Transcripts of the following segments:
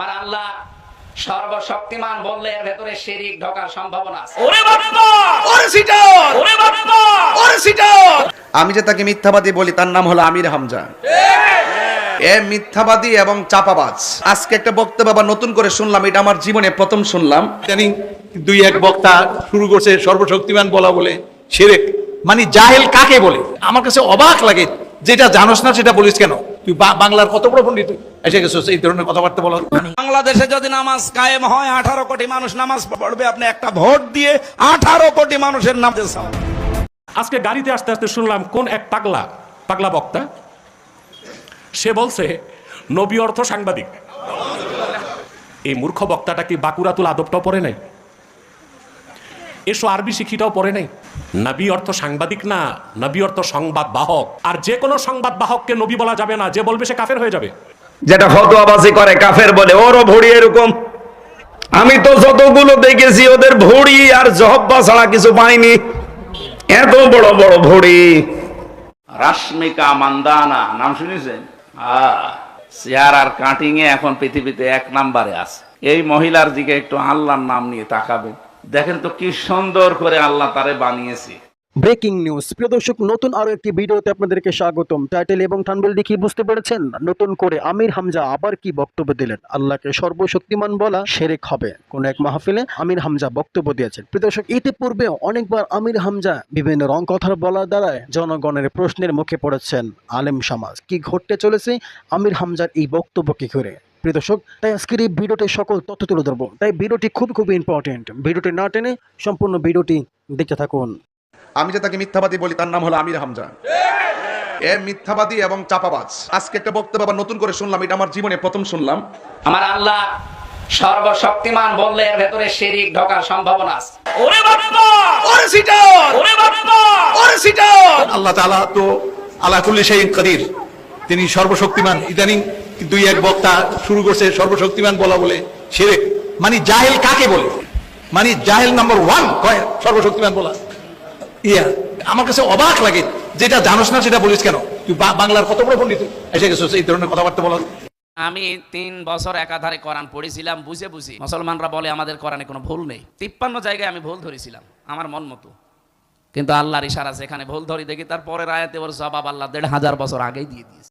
আমার আল্লাহ সর্বশক্তিমান বললে এর ভেতরে শিরিক ঢোকার সম্ভাবনা আছে। ওরে বাবা! ওরে সিটার! ওরে বাবা! ওরে সিটার! আমি যে তাকে মিথ্যাবাদী বলি তার নাম হলো আমির হামজা। এ মিথ্যাবাদী এবং চাপাবাজ। আজকে একটা বক্তব্য আবার নতুন করে শুনলাম এটা আমার জীবনে প্রথম শুনলাম। জানি দুই এক বক্তা শুরু করছে সর্বশক্তিমান বলা বলে সেরেক মানে জাহেল কাকে বলে? আমার কাছে অবাক লাগে যেটা জানোস না সেটা বলিস কেন? তুই বাংলার কত বড় পণ্ডিত এসে গেছিস এই ধরনের কথাবার্তা বলা বাংলাদেশে যদি নামাজ কায়েম হয় আঠারো কোটি মানুষ নামাজ পড়বে আপনি একটা ভোট দিয়ে আঠারো কোটি মানুষের নাম আজকে গাড়িতে আসতে আসতে শুনলাম কোন এক পাগলা পাগলা বক্তা সে বলছে নবী অর্থ সাংবাদিক। এই মূর্খ বক্তাটা কি বাঁকুড়া বাকুরাতুল আদবটাও পড়ে নাই? এসো আরবি শিখিটাও পড়ে নাই। নবী অর্থ সাংবাদিক না নবী অর্থ সংবাদ বাহক। আর যে কোনো সংবাদ বাহককে নবী বলা যাবে না যে বলবে সে কাফের হয়ে যাবে। যেটা ফতোয়াবাজি করে কাফের বলে ওরও ভড়ি এরকম। আমি তো যতগুলো দেখেছি ওদের ভড়ি আর জহব্বা ছাড়া কিছু পাইনি। এত বড় বড় ভড়ি। রাশ্মিকা মান্দানা নাম শুনেছেন? চেয়ার আর কাটিং এ এখন পৃথিবীতে এক নাম্বারে আছে। এই মহিলার দিকে একটু আল্লাহর নাম নিয়ে তাকাবেন। দেখেন তো কি সুন্দর করে আল্লাহ তারে বানিয়েছে। Breaking news. প্রিয় দর্শক, নতুন আরও একটি ভিডিওতে আপনাদেরকে স্বাগতম। টাইটেল এবং থানবেল দেখি বুঝতে পেরেছেন? নতুন করে আমির হামজা আবার কি বক্তব্য দিলেন? আল্লাহকে সর্বশক্তিমান বলা সেরেক হবে কোন এক মাহফিলে আমির হামজা বক্তব্য দিয়েছেন। প্রিয় দর্শক ইতিপূর্বে অনেকবার আমির হামজা বিভিন্ন রং কথার বলার দ্বারায় জনগণের প্রশ্নের মুখে পড়েছেন আলেম সমাজ। কি ঘটতে চলেছে? আমির হামজার এই বক্তব্য কি করে? প্রিয় দর্শক তাই আজকের এই ভিডিওতে সকল তথ্য তুলে ধরবো। তাই ভিডিওটি খুব খুব ইম্পর্টেন্ট ভিডিওটি না টেনে সম্পূর্ণ ভিডিওটি দেখতে থাকুন। আমি যে তাকে মিথ্যাবাদী বলি তার নাম হলো আমির হামজা। এ মিথ্যাবাদী এবং চাপাবাজ। আজকে একটা বক্তব্য আবার নতুন করে শুনলাম এটা আমার জীবনে প্রথম শুনলাম। আমার আল্লাহ সর্বশক্তিমান বললে এর ভেতরে শিরিক ঢোকার সম্ভাবনা আছে। ওরে বাবা! ওরে সিটার! ওরে বাবা! ওরে সিটার! আল্লাহ তাআলা তো আলা কুল্লি শাইইন কাদির। তিনি সর্বশক্তিমান ইদানিং দুই এক বক্তা শুরু করছে সর্বশক্তিমান বলা বলে সেরেক মানে জাহেল কাকে বলে? মানে জাহেল নাম্বার ওয়ান কয় সর্বশক্তিমান বলা? ইয়া, আমার কাছে অবাক লাগে, যেটা জানোস না সেটা বলিস কেন? তুই বাংলার কত বড় পণ্ডিত? এসে গেছিস এই ধরনের কথাবার্তা বলা আমি তিন বছর একাধারে কোরআন পড়েছিলাম, বুঝে বুঝে। মুসলমানরা বলে আমাদের কোরআনে কোনো ভুল নেই। তিপ্পান্ন জায়গায় আমি ভুল ধরেছিলাম, আমার মন মতো। কিন্তু আল্লাহর ইশারা সেখানে ভুল ধরি, দেখি তার পরের আয়াতে ওর জবাব আল্লাহ দেড় হাজার বছর আগেই দিয়ে দিয়েছে।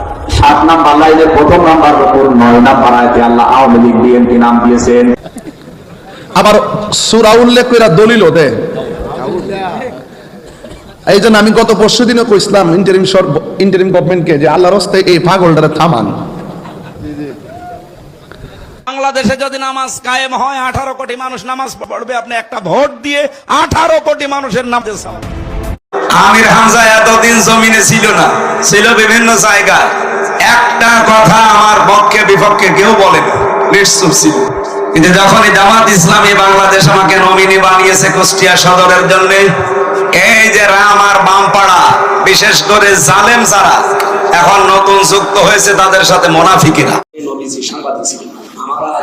সাত নাম্বার লাইনের প্রথম নাম্বার উপর নয় নাম্বার আয়াতে আল্লাহ আওয়ামী লীগ বিএনপি নাম দিয়েছেন। আবার সুরা উল্লেখ করে দলিল দে এই জন্য আমি গত পরশু দিনও কইছিলাম ইন্টারিম সর ইন্টারিম গভর্নমেন্টকে যে আল্লাহর হস্তে এই পাগলটারে থামান। বাংলাদেশে যদি নামাজ কায়েম হয় আঠারো কোটি মানুষ নামাজ পড়বে আপনি একটা ভোট দিয়ে আঠারো কোটি মানুষের নাম আমির হামজা এতদিন জমিনে ছিল না ছিল বিভিন্ন জায়গায়। একটা কথা আমার পক্ষে, বিপক্ষে কেউ বলে না। কিন্তু যখনই জামাত ইসলামী বাংলাদেশ আমাকে নমিনি বানিয়েছে কুষ্টিয়া সদরের জন্য, এই যে রাম আর বামপাড়া বিশেষ করে জালেম যারা, এখন নতুন যুক্ত হয়েছে তাদের সাথে মোনাফিকিরা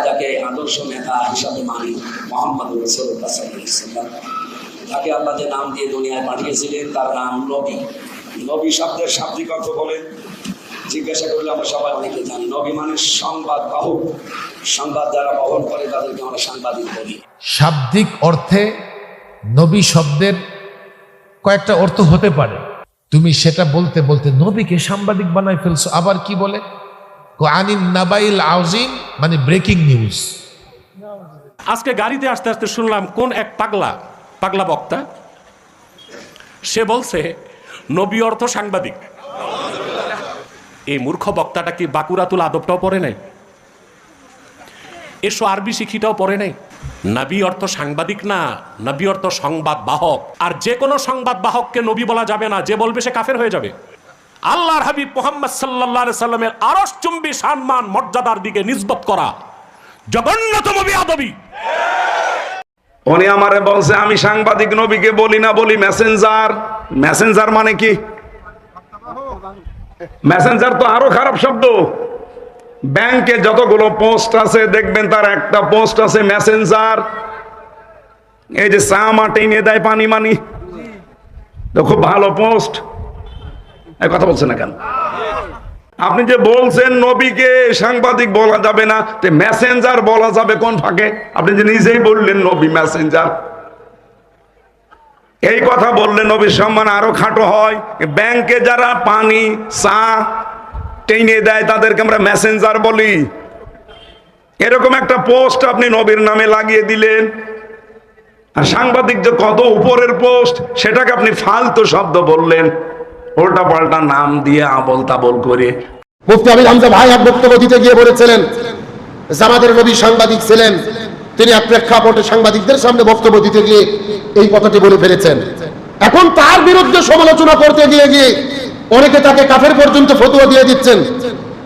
যাকে আদর্শ নেতা হিসাবে মানি, মোহাম্মদ রসুল্লাহ তাকে আল্লাহ নাম দিয়ে দুনিয়ায় পাঠিয়েছিলেন, তার নাম নবী। নবী শব্দের শাব্দিক অর্থ বলেন জিজ্ঞাসা করলে আমরা সবাই অনেকে জানি। নবী মানে সংবাদ বাহক সংবাদ যারা বহন করে তাদেরকে আমরা সাংবাদিক বলি। শাব্দিক অর্থে নবী শব্দের কয়েকটা অর্থ হতে পারে। তুমি সেটা বলতে বলতে নবীকে সাংবাদিক বানাই ফেলছো আবার কি বলে? আনিন নাবাইল আউজিন মানে ব্রেকিং নিউজ। আজকে গাড়িতে আসতে আসতে শুনলাম কোন এক পাগলা পাগলা বক্তা সে বলছে নবী অর্থ সাংবাদিক। এই মূর্খ বক্তাটা কি বাকুরাতুল আদবটাও পড়ে নাই? এসো আরবি শিখিটাও পড়ে নাই? নবী অর্থ সাংবাদিক না, নবী অর্থ সংবাদ বাহক। আর যে কোনো সংবাদ বাহককে নবী বলা যাবে না, যে বলবে সে কাফের হয়ে যাবে। আল্লাহর হাবিব মোহাম্মদ সাল্লাহ সাল্লামের আরস চুম্বি সম্মান, মর্যাদার দিকে নিসবত করা। জঘন্যতম বিয়াদবি উনি আমারে বলছে, আমি সাংবাদিক, নবীকে বলি না, বলি মেসেঞ্জার মেসেঞ্জার মানে কি? মেসেঞ্জার তো আরও খারাপ শব্দ। ব্যাংকে যতগুলো পোস্ট আছে, দেখবেন তার একটা পোস্ট আছে মেসেঞ্জার এই যে চা মাটি নিয়ে দেয় পানি মানি। তো খুব ভালো পোস্ট কথা বলছেন না কেন? আপনি যে বলছেন নবীকে সাংবাদিক বলা যাবে না মেসেঞ্জার বলা যাবে কোন ফাঁকে? আপনি যে নিজেই বললেন নবী মেসেঞ্জার এই কথা বললে নবীর সম্মান আরও খাটো হয়। ব্যাংকে যারা পানি, চা টেনে দেয়, তাদেরকে আমরা মেসেঞ্জার বলি। এরকম একটা পোস্ট আপনি নবীর নামে লাগিয়ে দিলেন। আর সাংবাদিক যে কত উপরের পোস্ট, সেটাকে আপনি ফালতু শব্দ বললেন। উল্টা পাল্টা নাম দিয়ে আবল তাবল করে। মুফতি আমির হামজা ভাই এক বক্তব্য দিতে গিয়ে বলেছিলেন, জামাতের নবী সাংবাদিক ছিলেন। তিনি এক প্রেক্ষাপটে সাংবাদিকদের সামনে বক্তব্য দিতে গিয়ে এই কথাটি বলে ফেলেছেন। এখন তার বিরুদ্ধে সমালোচনা করতে গিয়ে গিয়ে অনেকে তাকে কাফের পর্যন্ত ফতুয়া দিয়ে দিচ্ছেন।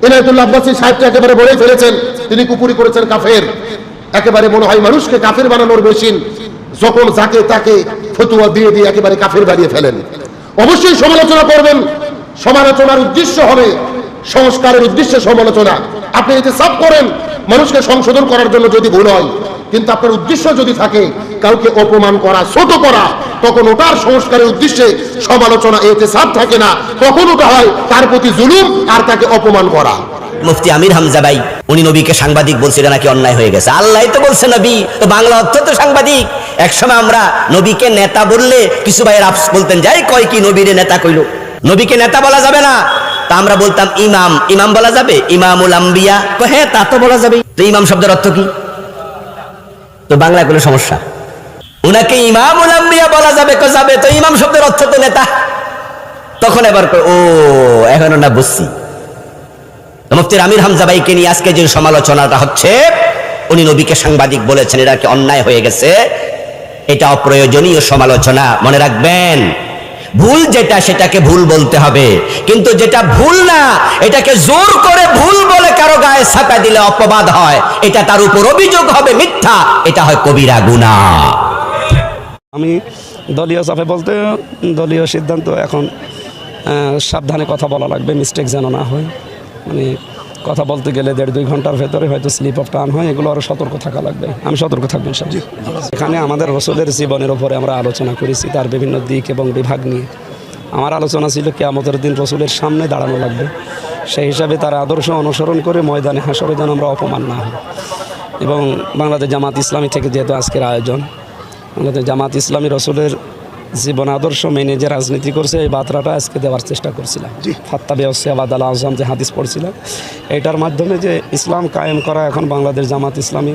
এনায়তুল্লাহ আব্বাসী সাহেবটা একেবারে বলেই ফেলেছেন, তিনি কুপুরি করেছেন কাফের। একেবারে মনে হয় মানুষকে কাফের বানানোর মেশিন যখন যাকে তাকে ফতুয়া দিয়ে দিয়ে একেবারে কাফের বানিয়ে ফেলেন। অবশ্যই সমালোচনা করবেন, সমালোচনার উদ্দেশ্য হবে সংস্কারের উদ্দেশ্যে সমালোচনা। আপনি এতে সাফ করেন, মানুষকে সংশোধন করার জন্য যদি ভুল হয়। কিন্তু আপনার উদ্দেশ্য যদি থাকে কাউকে অপমান করা, ছোট করা, তখন ওটার সংস্কারের উদ্দেশ্যে সমালোচনা এতে সাফ থাকে না। তখন ওটা হয়? তার প্রতি জুলুম আর তাকে অপমান করা। মুফতি আমির হামজা ভাই, উনি নবীকে সাংবাদিক বলছে নাকি অন্যায় হয়ে গেছে। আল্লাহ তো বলছে নবী, তো বাংলা অর্থ তো সাংবাদিক। একসময় আমরা নবীকে নেতা বললে কিছু ভাইয়ের আফস বলতেন, যাই কয় কি নবীরে নেতা কইল? নবীকে নেতা বলা যাবে না। তা আমরা বলতাম, ইমাম। ইমাম বলা যাবে, ইমামুল আম্বিয়া। হ্যাঁ তা তো বলা যাবে তো ইমাম শব্দের অর্থ কি? তো বাংলা কোনো সমস্যা? উনাকে ইমাম উলাম্বিয়া বলা যাবে কো যাবে, তো ইমাম শব্দের অর্থ তো নেতা। তখন এবার ও, এখন না বুঝছি। মুফতির আমির হামজা ভাইকে নিয়ে আজকে যে সমালোচনাটা হচ্ছে, উনি নবীকে সাংবাদিক বলেছেন এটা কি অন্যায় হয়ে গেছে? এটা অপ্রয়োজনীয় সমালোচনা, মনে রাখবেন। ভুল যেটা সেটাকে ভুল বলতে হবে। কিন্তু যেটা ভুল না, এটাকে জোর করে ভুল বলে কারও গায়ে ছাপা দিলে অপবাদ হয়। এটা তার উপর অভিযোগ হবে মিথ্যা, এটা হয় কবিরা গুনাহ আমি দলীয় চাপে বলতে, দলীয় সিদ্ধান্ত এখন সাবধানে কথা বলা লাগবে মিস্টেক যেন না হয়। মানে কথা বলতে গেলে দেড় দুই ঘণ্টার ভেতরে হয়তো স্লিপ অফ টার্ন হয়, এগুলো আরও সতর্ক থাকা লাগবে। আমি সতর্ক থাকব ইনশাআল্লাহ। এখানে আমাদের রসুলের জীবনের উপরে আমরা আলোচনা করেছি, তার বিভিন্ন দিক এবং বিভাগ নিয়ে। আমার আলোচনা ছিল কেয়ামতের দিন রসুলের সামনে দাঁড়ানো লাগবে। সেই হিসাবে তার আদর্শ অনুসরণ করে ময়দানে হাসরে যেন আমরা অপমান না হই এবং বাংলাদেশ জামাত ইসলামী থেকে যেহেতু আজকের আয়োজন আমাদের জামাত ইসলামী রসুলের জীবন আদর্শ মেনে যে রাজনীতি করছে এই বার্তাটা আজকে দেওয়ার চেষ্টা করছিলাম। ফাত্তা বেহসে আবাদ আল আজম যে হাদিস পড়ছিলাম এটার মাধ্যমে যে ইসলাম কায়েম করা এখন বাংলাদেশ জামাত ইসলামী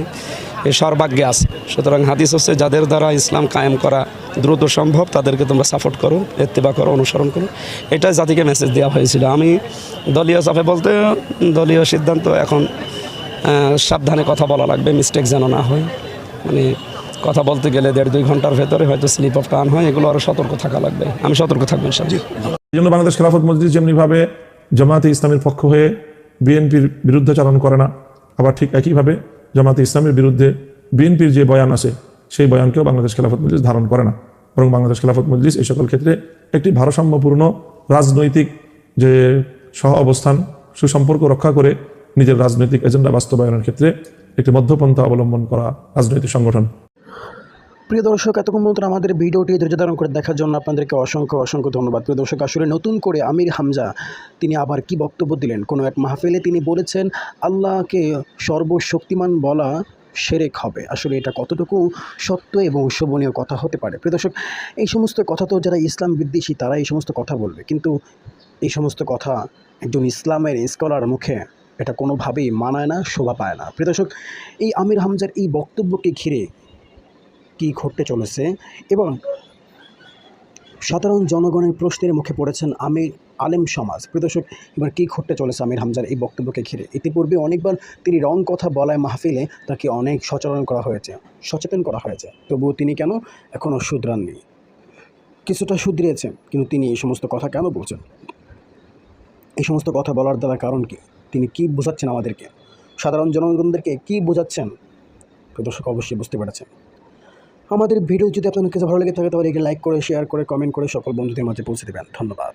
এ সর্বাগ্যে আছে। সুতরাং হাদিস হচ্ছে যাদের দ্বারা ইসলাম কায়েম করা দ্রুত সম্ভব তাদেরকে তোমরা সাপোর্ট করো এত্তেবা করো অনুসরণ করো। এটা জাতিকে মেসেজ দেওয়া হয়েছিল। আমি দলীয় চাপে বলতে দলীয় সিদ্ধান্ত এখন সাবধানে কথা বলা লাগবে মিস্টেক যেন না হয়। মানে কথা বলতে গেলে দেড় দুই ঘণ্টার ভেতরে হয়তো স্লিপ অফ টার্ন হয়, এগুলো আরও সতর্ক থাকা লাগবে। আমি সতর্ক থাকব এই জন্য বাংলাদেশ খেলাফত মসজিদ যেমনিভাবে জামাতে ইসলামের পক্ষ হয়ে বিএনপির বিরুদ্ধে চালন করে না, আবার ঠিক একইভাবে জামাতে ইসলামের বিরুদ্ধে বিএনপির যে বয়ান আছে, সেই বয়ানকেও বাংলাদেশ খেলাফত মজলিস ধারণ করে না। বরং বাংলাদেশ খেলাফত মজলিস এই সকল ক্ষেত্রে একটি ভারসাম্যপূর্ণ রাজনৈতিক যে সহ অবস্থান, সুসম্পর্ক রক্ষা করে নিজের রাজনৈতিক এজেন্ডা বাস্তবায়নের ক্ষেত্রে একটি মধ্যপন্থা অবলম্বন করা রাজনৈতিক সংগঠন। প্রিয় দর্শক, এতক্ষণ পর্যন্ত আমাদের ভিডিওটি ধৈর্য ধারণ করে দেখার জন্য আপনাদেরকে অসংখ্য অসংখ্য ধন্যবাদ। প্রিয় দর্শক, আসলে নতুন করে আমির হামজা, তিনি আবার কি বক্তব্য দিলেন? কোনো এক মাহফিলে তিনি বলেছেন, আল্লাহকে সর্বশক্তিমান বলা সেরেক হবে। আসলে এটা কতটুকু সত্য এবং শোভনীয় কথা হতে পারে? প্রিয় দর্শক, এই সমস্ত কথা তো যারা ইসলাম বিদ্বেষী তারা এই সমস্ত কথা বলবে। কিন্তু এই সমস্ত কথা একজন ইসলামের স্কলার মুখে এটা কোনোভাবেই মানায় না, শোভা পায় না। প্রিয় দর্শক, এই আমির হামজার এই বক্তব্যকে ঘিরে কী ঘটতে চলেছে এবং সাধারণ জনগণের প্রশ্নের মুখে পড়েছেন আমির আলেম সমাজ। প্রদর্শক এবার কী ঘটতে চলেছে আমির হামজার এই বক্তব্যকে ঘিরে? ইতিপূর্বে অনেকবার তিনি রং কথা বলায় মাহফিলে তাকে অনেক সচেতন করা হয়েছে, সচেতন করা হয়েছে। তবুও তিনি কেন এখনও শুধরাননি? কিছুটা শুধরিয়েছেন, কিন্তু তিনি এই সমস্ত কথা কেন বলছেন? এই সমস্ত কথা বলার দ্বারা কারণ কি? তিনি কি বোঝাচ্ছেন আমাদেরকে? সাধারণ জনগণদেরকে কি বোঝাচ্ছেন? প্রদর্শক অবশ্যই বুঝতে পেরেছেন। আমাদের ভিডিও যদি আপনাদের কাছে ভালো লেগে থাকে তাহলে একে লাইক করে শেয়ার করে কমেন্ট করে সকল বন্ধুদের মাঝে পৌঁছে দেবেন। ধন্যবাদ।